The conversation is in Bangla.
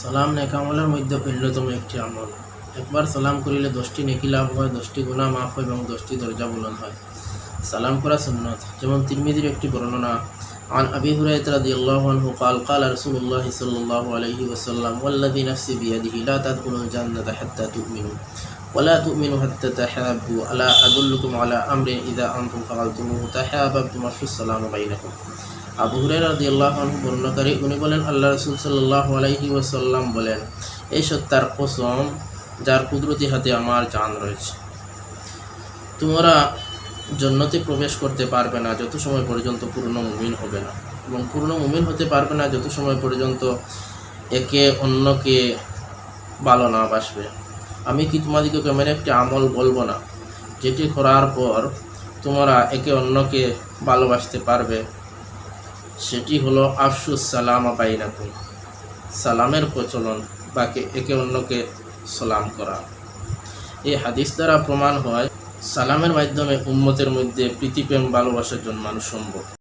সালাম নেকামলের মধ্যে অন্যতম একটি আমল একবার সালাম করিলে দশটি নেকি লাভ হয় দশটি গুণা মাফ হয় এবং দশটি দরজা বুলন হয় সালাম করা সুন্নত যেমন তিরমিদির একটি বর্ণনা عن أبي هريرة رضي الله عنه قال قال رسول الله صلى الله عليه وسلم والذي نفسي بيده لا تدخلوا الجنة حتى تؤمنوا ولا تؤمنوا حتى تحابوا ألا أدلكم على أمر إذا أنتم فعلتموه تحاببتم أفشوا السلام بينكم আবু হুরায়রা রাদিয়াল্লাহু আনহু বর্ণনাকারী, উনি বলেন, আল্লাহ রাসূল সাল্লাল্লাহু আলাইহি ওয়াসাল্লাম বলেন, এই সত্তার কসম যার কুদরতি হাতে আমার জান রয়েছে। তোমরা জন্নতে প্রবেশ করতে পারবে না যত সময় পর্যন্ত পূর্ণ মুমিন হবে না। এবং পূর্ণ মুমিন হতে পারবে না যত সময় পর্যন্ত একে অন্যকে ভালো না বাসবে। আমি কি তোমাদিকে এমন একটি আমল বলব না, যেটি করার পর তোমরা একে অন্যকে ভালোবাসতে পারবে? সেটি হলো আফসুস সালামা বাইনাকুম। সালামের প্রচলন, বাকে একে অন্যকে সালাম করা। এই হাদিস দ্বারা প্রমাণ হয়, সালামের মাধ্যমে উম্মতের মধ্যে প্রীতিপ্রেম, ভালোবাসার জন্মানো সম্ভব